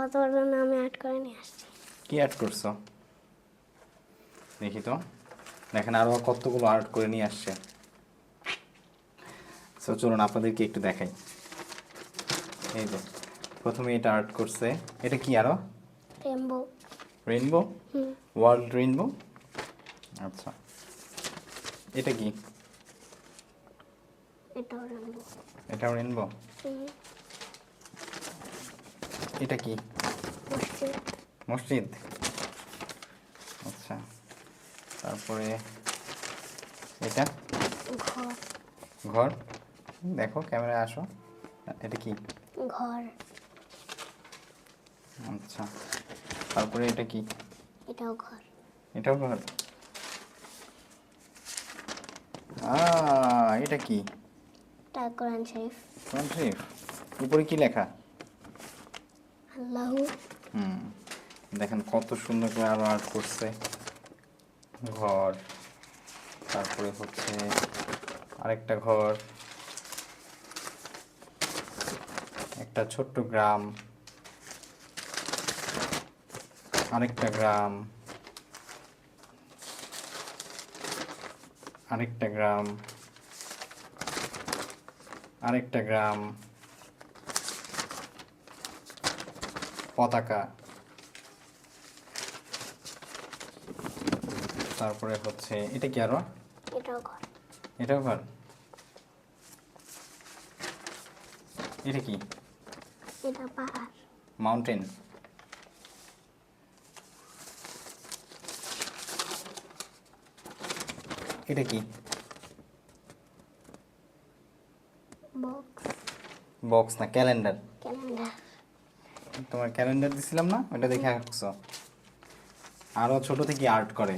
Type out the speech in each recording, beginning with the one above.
বাবা তোর জন্য আমি আর্ট করে নিয়ে আসছি। কি আর্ট করছ? দেখি তো। দেখেন আরও কতগুলো আর্ট করে নিয়ে আসছে। সো চলুন আপনাদেরকে একটু দেখাই। এই যে প্রথমে এটা আর্ট করছে। এটা কি আরও? রেমবো রেইনবো হুম। ওয়ার্ল্ড রেইনবো আচ্ছা। এটা কি? এটাও রেমবো এটাও রেইনবো হুম। এটা কি? মসজিদ। আচ্ছা। তারপরে এটা? ঘর। দেখো ক্যামেরায় আসো। এটা কি? ঘর। আচ্ছা। তারপরে এটা কি? এটাও ঘর। এটাও ঘর। এটা কি? কোরআন শরীফ। কোরআন শরীফ। উপরে কি লেখা? আল্লাহ দেখেন কত সুন্দর করে আরও আর্ট করছে। ঘর, তারপরে হচ্ছে আরেকটা ঘর। একটা ছোট্ট গ্রাম। আরেকটা গ্রাম। আরেকটা গ্রাম। আরেকটা গ্রাম। পতাকা। তারপরে হচ্ছে এটা কি আরও? এটাও ঘর। এটা কি? এটা পাহাড়। মাউন্টেন এটা কি? বক্স বক্স না ক্যালেন্ডার ক্যালেন্ডার তোমার ক্যালেন্ডার দিছিলাম না ওটা দেখে আঁকছো আরও ছোট থেকে আর্ট করে।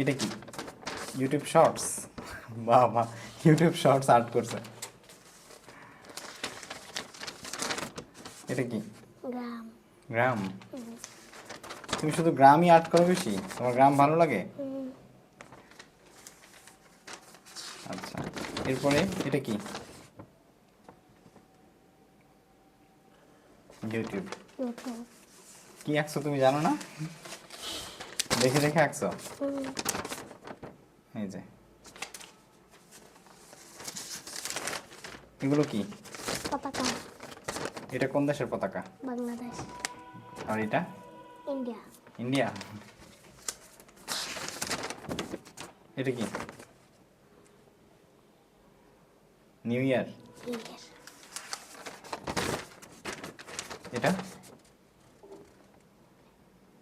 এটা কি? ইউটিউব শর্টস বাহ বাহ ইউটিউব শর্টস আর্ট করছে। এটা কি? গ্রাম। গ্রাম? তুমি শুধু গ্রামই আর্ট করো বেশি? তোমার গ্রাম ভালো লাগে? আচ্ছা এরপরে এটা কি? ইউটিউব কি আঁকছো তুমি জানো না? দেখে দেখে আঁকছো এই যে। এগুলো কি? পতাকা। এটা কোন দেশের পতাকা? বাংলাদেশ। আর এটা? ইন্ডিয়া। ইন্ডিয়া। এটা কি? New year. ইন্ডিয়ার এটা?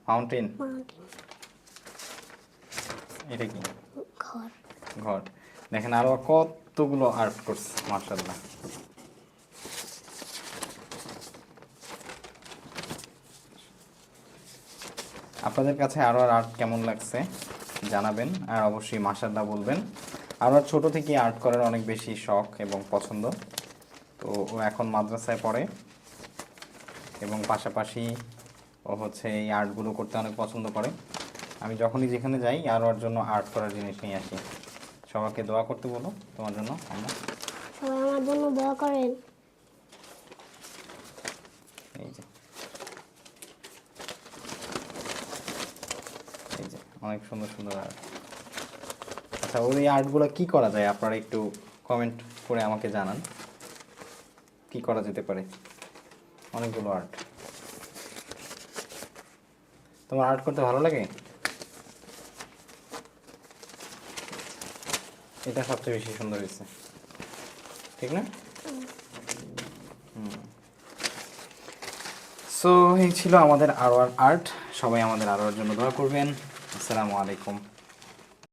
মাউন্টেন এটা কি? ঘর। ঘর। দেখেন আরও কতগুলো আর্ট করছে মার্শাল্লাহ আপনাদের কাছে আরও আর আর্ট কেমন লাগছে জানাবেন। আর অবশ্যই মাসাল্লাহ বলবেন। আমার ছোট থেকে আর্ট করার অনেক বেশি শখ এবং পছন্দ। তো ও এখন মাদ্রাসায় পড়ে। এবং পাশাপাশি ও হচ্ছে এই আর্টগুলো করতে অনেক পছন্দ করে। আমি যখনই যেখানে যাই আর ওর জন্য আর্ট করার জিনিস নিয়ে আসি। সবাইকে দোয়া করতে বলো তোমার জন্য আমরা। সবাই আমার জন্য দোয়া করেন। এই যে। এই যে অনেক সুন্দর সুন্দর আর্ট। আচ্ছা ওই আর্টগুলো কি করা যায়? আপনারা একটু কমেন্ট করে আমাকে জানান। কি করা যেতে পারে? অনেকগুলো আর্ট তোমার আর্ট করতে ভালো লাগে? এটা সবচেয়ে বেশি সুন্দর হয়েছে। ঠিক না? সো এই ছিল আমাদের আরও আর্ট সবাই আমাদের আরোর জন্য দোয়া করবেন। আসসালামু আলাইকুম।